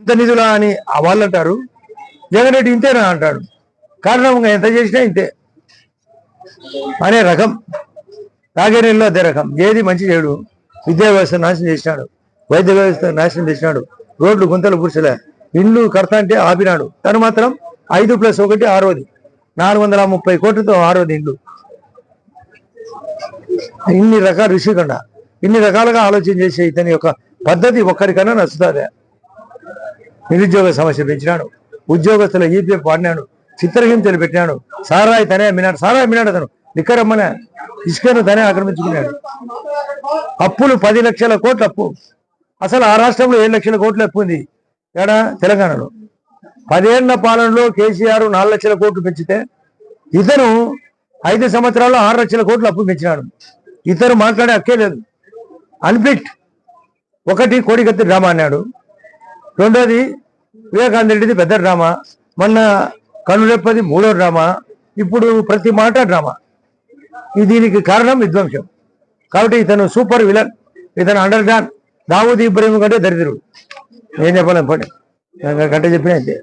ఇంత నిధులా అని ఆ వాళ్ళు అంటారు. జగన్ రెడ్డి ఇంతేనా అంటాడు కారణం ఎంత చేసినా ఇంతే. అనే రకం. నాగేనీళ్ళు అదే రకం. ఏది మంచి చేయడు విద్యా వ్యవస్థ నాశనం చేసినాడు. వైద్య వ్యవస్థ నాశనం చేసినాడు. రోడ్లు గుంతలు పురుషులే ఇండ్లు కడతా అంటే ఆపినాడు. తను మాత్రం ఐదు ప్లస్ ఒకటి ఆరోది. నాలుగు వందల ముప్పై కోట్లతో ఆరోది ఇండ్లు. ఇన్ని రకాల ఋషికండ ఇన్ని రకాలుగా ఆలోచన చేసే ఇతని యొక్క పద్ధతి ఒక్కరికన్నా నచ్చుతుంది. నిరుద్యోగ సమస్య పెంచినాడు. ఉద్యోగస్తుల ఈపీఎఫ్ వాడినాడు. చిత్రహింసలు పెట్టినాడు. సారాయి తనే అమ్మినాడు సారాయి అమ్మినాడు అతను. లిక్కరమ్మనే ఇసుకను తనే ఆక్రమించుకున్నాడు. అప్పులు పది లక్షల కోట్ల అప్పు. అసలు ఆ రాష్ట్రంలో ఏడు లక్షల కోట్లు అప్పు ఉంది. ఇక్కడ తెలంగాణలో. పదేళ్ళ పాలనలో కేసీఆర్ నాలుగు లక్షల కోట్లు పెంచితే ఇతను ఐదు సంవత్సరాల్లో ఆరు లక్షల కోట్లు అప్పు పెంచినాడు. ఇతను మాట్లాడే హక్కే లేదు. అన్ఫిట్. ఒకటి కోడికత్తి డ్రామా అన్నాడు. రెండోది వివేకానంద రెడ్డిది పెద్ద డ్రామా. మొన్న కనురెప్పది మూడో డ్రామా. ఇప్పుడు ప్రతి మాట డ్రామా. దీనికి కారణం విధ్వంసం. కాబట్టి ఇతను సూపర్ విలన్ ఇతను అండర్ గ్రాండ్ దావూద్ ఇబ్రహీం కంటే దరిద్రుడు. ఏం చెప్పలేం పని గంట చెప్పిన అంతే.